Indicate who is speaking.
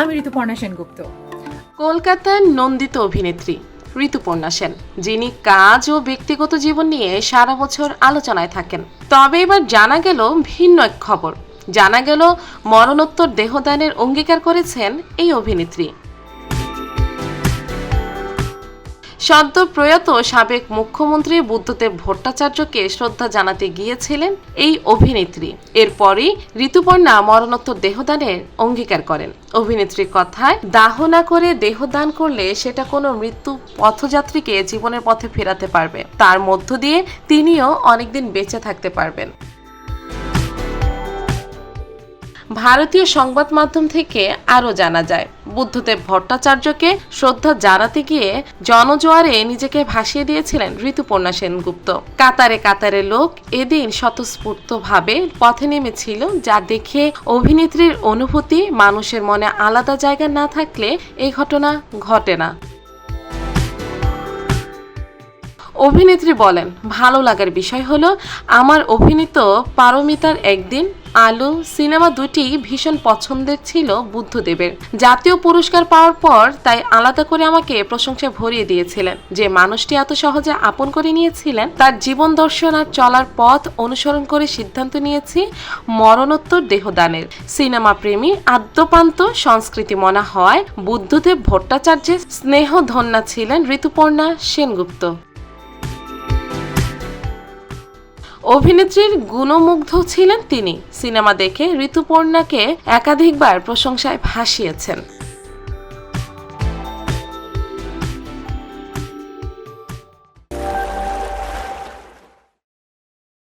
Speaker 1: আমি ঋতুপর্ণা সেনগুপ্ত।
Speaker 2: কলকাতার নন্দিত অভিনেত্রী ঋতুপর্ণা সেন, যিনি কাজ ও ব্যক্তিগত জীবন নিয়ে সারা বছর আলোচনায় থাকেন। তবে এবার জানা গেল ভিন্ন এক খবর। জানা গেল মরণোত্তর দেহদানের অঙ্গীকার করেছেন এই অভিনেত্রী। সদ্য প্রয়াত সাবেক মুখ্যমন্ত্রী বুদ্ধদেব ভট্টাচার্যকে শ্রদ্ধা জানাতে গিয়েছিলেন এই অভিনেত্রী। এরপরই ঋতুপর্ণা মরণোত্তর দেহদানের অঙ্গীকার করেন। অভিনেত্রীর কথায়, দাহ না করে দেহদান করলে সেটা কোনো মৃত্যু পথযাত্রীকে জীবনের পথে ফেরাতে পারবে। তার মধ্য দিয়ে তিনিও অনেকদিন বেঁচে থাকতে পারবেন। ভারতীয় সংবাদ মাধ্যম থেকে আরও জানা যায়, বুদ্ধদেব ভট্টাচার্যকে শ্রদ্ধা জানাতে গিয়ে জনজোয়ারে নিজেকে ভাসিয়ে দিয়েছিলেন ঋতুপর্ণা সেনগুপ্ত। কাতারে কাতারে লোক এদিন স্বতঃস্ফূর্তভাবে পথে নেমেছিল, যা দেখে অভিনেত্রীর অনুভূতি মানুষের মনে আলাদা জায়গা না থাকলে এই ঘটনা ঘটে না। অভিনেত্রী বলেন, ভালো লাগার বিষয় হলো আমার অভিনীত পারমিতার একদিন আলু সিনেমা দুটি ভীষণ পছন্দের ছিল বুদ্ধদেবের। জাতীয় পুরস্কার পাওয়ার পর তাই আলাদা করে আমাকে প্রশংসা ভরিয়ে দিয়েছিলেন। যে মানুষটি এত সহজে আপন করে নিয়েছিলেন, তার জীবন দর্শন আর চলার পথ অনুসরণ করে সিদ্ধান্ত নিয়েছি মরণোত্তর দেহদানের। সিনেমা প্রেমী আদ্যপান্ত সংস্কৃতি মনা হওয়ায় বুদ্ধদেব ভট্টাচার্যের স্নেহধন্যা ছিলেন ঋতুপর্ণা সেনগুপ্ত। অভিনেত্রীর গুণমুগ্ধ ছিলেন তিনি। সিনেমা দেখে ঋতুপর্ণাকে একাধিকবার প্রশংসায় ভাসিয়েছেন।